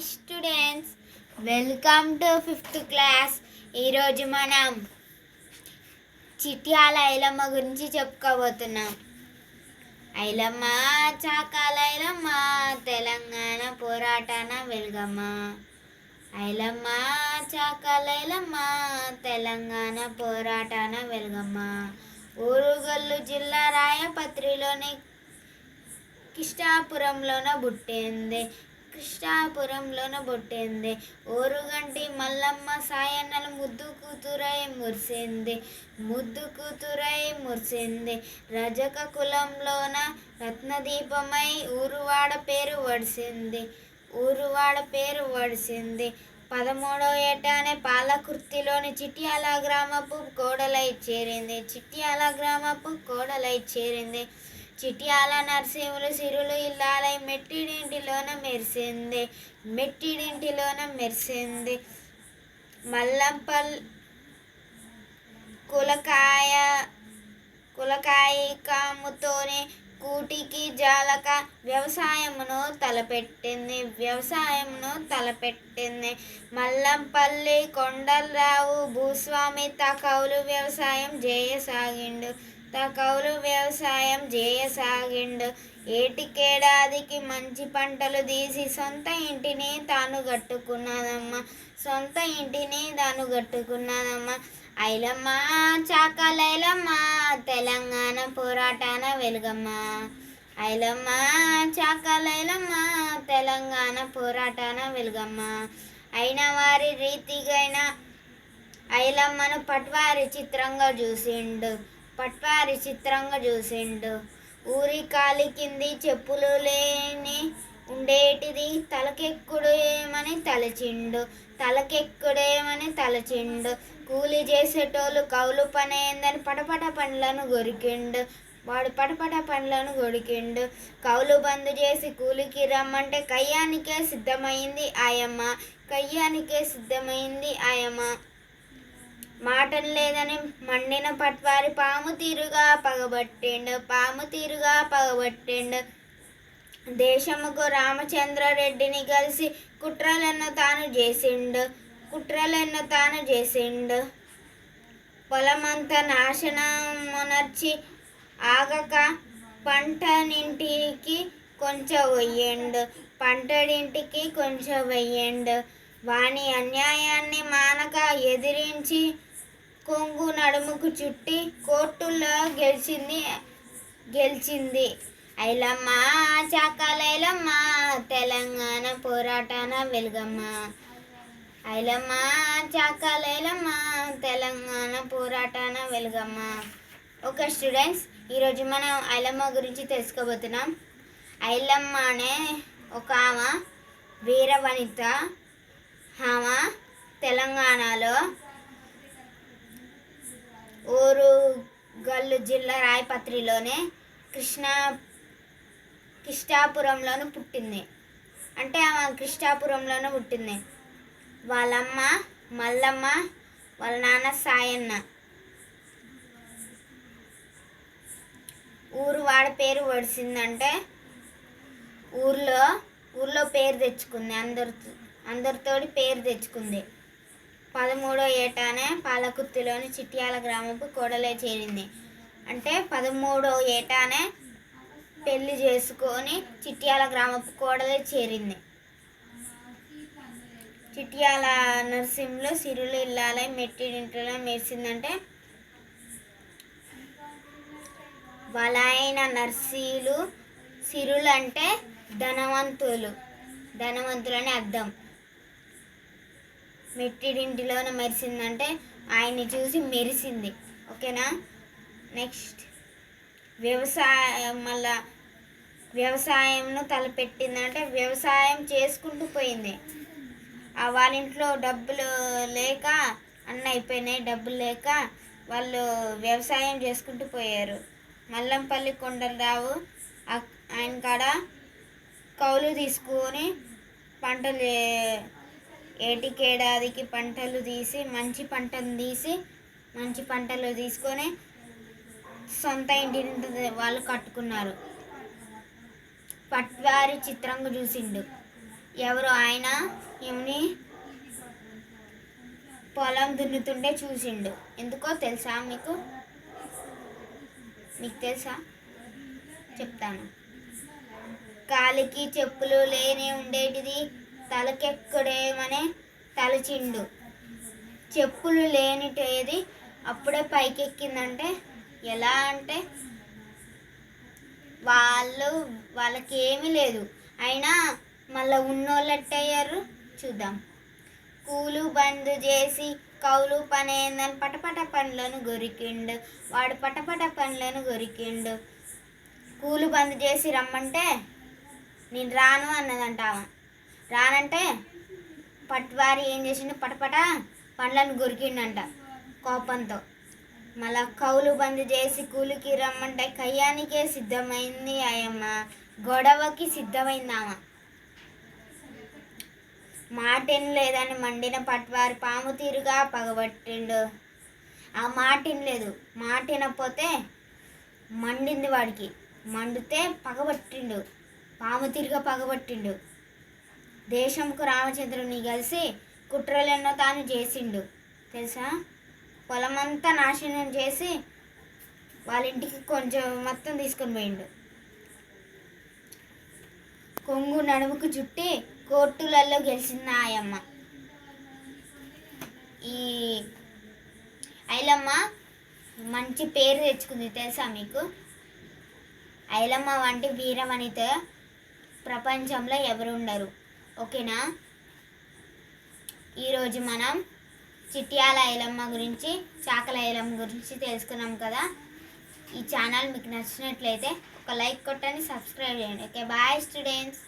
Hi students welcome to fifth class. ఈరోజు మనం చిట్యాల ఐలమ్మ గురించి చెప్పుకోబోతున్నాం. ఐలమ్మ చాకాల ఐలమ్మ తెలంగాణ పోరాటాన వెలుగమ్మ. ఐలమ్మ చాకాల ఐలమ్మ తెలంగాణ పోరాటాన వెలుగమ్మ. ఊరుగల్లు జిల్లా రాయపత్రిలోని కృష్ణాపురంలోన పుట్టింది. కృష్ణాపురంలోన బొట్టేంది ఓరుగంటి మల్లమ్మ సాయన్నలు ముద్దు కూతురై మురిసింది. ముద్దు కూతురై మురిసింది. రజక కులంలోన రత్నదీపమై ఊరువాడ పేరు వడిసింది. ఊరువాడ పేరు వడిసింది. పదమూడవ ఏటానే పాలకుర్తిలోని చిట్యాల గ్రామపు కోడలై చేరింది. చిట్యాల గ్రామపు కోడలై చేరింది. చిట్యాల నరసింహులు సిరులు ఇల్లాలై మెట్టిడింటిలోన మెరిసింది. మెట్టిడింటిలోన మెరిసింది. మల్లంపల్ కులకాయ కులకాయికముతోనే కూటికి జాలక వ్యవసాయమును తలపెట్టింది. వ్యవసాయమును తలపెట్టింది. మల్లంపల్లి కొండలరావు భూస్వామి తకౌలు వ్యవసాయం చేయసాగిండు తకౌలు వ్యవసాయం చేయసాగిండు ఏటికేడాదికి మంచి పంటలు తీసి సొంత ఇంటిని తాను కట్టుకున్నదమ్మ సొంత ఇంటిని తాను కట్టుకున్నదమ్మ ఐలమ్మ చాకలైలమ్మ తెలంగాణ పోరాటాన వెలుగమ్మ. ఐలమ్మ చాకలైలమ్మ తెలంగాణ పోరాటాన వెలుగమ్మ. అయిన వారి రీతిగైన ఐలమ్మను పట్వారి చిత్రంగా చూసిండు పట్వారి చిత్రంగా చూసిండు. ఊరి కాలి కింది చెప్పులు లేని ఉండేటిది తలకెక్కుడు ఏమని తలచిండు. తలకెక్కుడేమని తలచిండు. కూలి చేసేటోళ్ళు కౌలు పని ఏందని పటపట పండ్లను గొరికిండు. వాడు పటపట పండ్లను గొడికిండు కౌలు బంద్ చేసి కూలికి రమ్మంటే కయ్యానికే సిద్ధమైంది ఆయమ్మ. కయ్యానికే సిద్ధమైంది ఆయమ్మ. మాటం లేదని మండిన పట్వారి పాము తీరుగా పగబట్టిండు పాము తీరుగా పగబట్టిండు. దేశముకు రామచంద్రారెడ్డిని కలిసి కుట్రలను తాను చేసిండు కుట్రలను తాను చేసిండు. పొలమంతా నాశనమునర్చి ఆగక పంటనింటికి కొంచెం వెయ్యండు పంటడింటికి కొంచెం వెయ్యండు. వాని అన్యాయాన్ని మానక ఎదిరించి కొంగు నడుముకు చుట్టి కోర్టులో గెలిచింది గెలిచింది. ఐలమ్మ చాకాలైలమ్మ తెలంగాణ పోరాటాన వెలుగమ్మ. ఐలమ్మ చాకాలైలమ్మ తెలంగాణ పోరాటాన వెలుగమ్మ. ఓకే స్టూడెంట్స్ ఈరోజు మనం ఐలమ్మ గురించి తెలుసుకోబోతున్నాం. ఐలమ్మ అనే ఒక ఆమె వీరవనిత ఆమె తెలంగాణలో ఊరు గల్లు జిల్లా రాయపత్రిలోనే కృష్ణా కృష్ణాపురంలోనూ పుట్టింది. అంటే ఆమె కృష్ణాపురంలోనే పుట్టింది. వాళ్ళమ్మ మల్లమ్మ వాళ్ళ నాన్న సాయన్న. ఊరు వాడ పేరు పడిసిందంటే ఊర్లో ఊర్లో పేరు తెచ్చుకుంది అందరి అందరితోటి పేరు తెచ్చుకుంది. పదమూడో ఏటానే పాలకుర్తిలోని చిట్యాల గ్రామపు కోడలే చేరింది. అంటే పదమూడో ఏటానే పెళ్ళి చేసుకొని చిట్యాల గ్రామపు కోడలే చేరింది. చిట్యాల నరసింహులు సిరులు ఇల్లాలై మెట్టింటిలో మెరిసిందంటే వాళ్ళ నర్సీలు సిరులు అంటే ధనవంతులు. ధనవంతులు అని అర్థం. మిట్టిడింటిలోన మెరిసిందంటే ఆయన్ని చూసి మెరిసింది. ఓకేనా? నెక్స్ట్. వ్యవసాయం మళ్ళా వ్యవసాయంను తలపెట్టిందంటే వ్యవసాయం చేసుకుంటూ పోయింది. ఆ వాళ్ళ ఇంట్లో డబ్బులు లేక అన్న అయిపోయినాయి డబ్బులు లేక వాళ్ళు వ్యవసాయం చేసుకుంటూ పోయారు. మల్లంపల్లి కొండలరావు ఆయన కాడ కౌలు తీసుకొని పంటలు ఏటికేడాదికి పంటలు తీసి మంచి పంటను తీసి మంచి పంటలు తీసుకొని సొంత ఇంటిని వాళ్ళు కట్టుకున్నారు. పట్వారి చిత్రంగా చూసిండు. ఎవరు ఆయన ఈమెని పొలం దున్నుతుంటే చూసిండు. ఎందుకో తెలుసా మీకు? మీకు తెలుసా? చెప్తాను. కాలికి చెప్పులు లేని ఉండేటిది తలకెక్కడేమనే తలచిండు. చెప్పులు లేనిటేది అప్పుడే పైకెక్కిందంటే ఎలా అంటే వాళ్ళు వాళ్ళకి ఏమీ లేదు. అయినా మళ్ళీ ఉన్నోళ్ళట్టయ్యారు చూద్దాం. కూలు బంద్ చేసి కౌలు పని ఏందని పటపట పనులను గొరికిండు. వాడు పటపట పనులను గొరికిండు. కూలు బంద్ చేసి రమ్మంటే నేను రాను అన్నదంట ఆమె. రానంటే పట్వారి ఏం చేసిండు? పటపట పండ్లను గురికిండంట కోపంతో. మళ్ళా కౌలు బంద్ చేసి కూలికి రమ్మంటే కయ్యానికే సిద్ధమైంది అయ్యమ్మ. గొడవకి సిద్ధమైందామా మాటిన్ లేదని మండిన పట్వారి పాము తీరుగా పగబట్టిండు. ఆ మాటిన్ లేదు. మాటినపోతే మండింది వాడికి. మండితే పగబట్టిండు. పాము తీరుగా పగబట్టిండు. దేశంకు రామచంద్రుని కలిసి కుట్రలెన్నో తాను చేసిండు. తెలుసా? పొలమంతా నాశనం చేసి వాళ్ళ ఇంటికి కొంచెం మొత్తం తీసుకొని పోయిండు. కొంగు నడుముకు చుట్టి కోర్టులలో గెలిచింది ఆయమ్మ ఈ ఐలమ్మ మంచి పేరు తెచ్చుకుంది తెలుసా మీకు? ఐలమ్మ వంటి వీరవనిత ప్రపంచంలో ఎవరు ఉండరు. ఓకేనా? ఈరోజు మనం చిట్యాల ఐలమ్మ గురించి చాకల ఐలమ్మ గురించి తెలుసుకున్నాం కదా. ఈ ఛానల్ మీకు నచ్చినట్లయితే ఒక లైక్ కొట్టండి సబ్స్క్రైబ్ చేయండి. Okay bye students.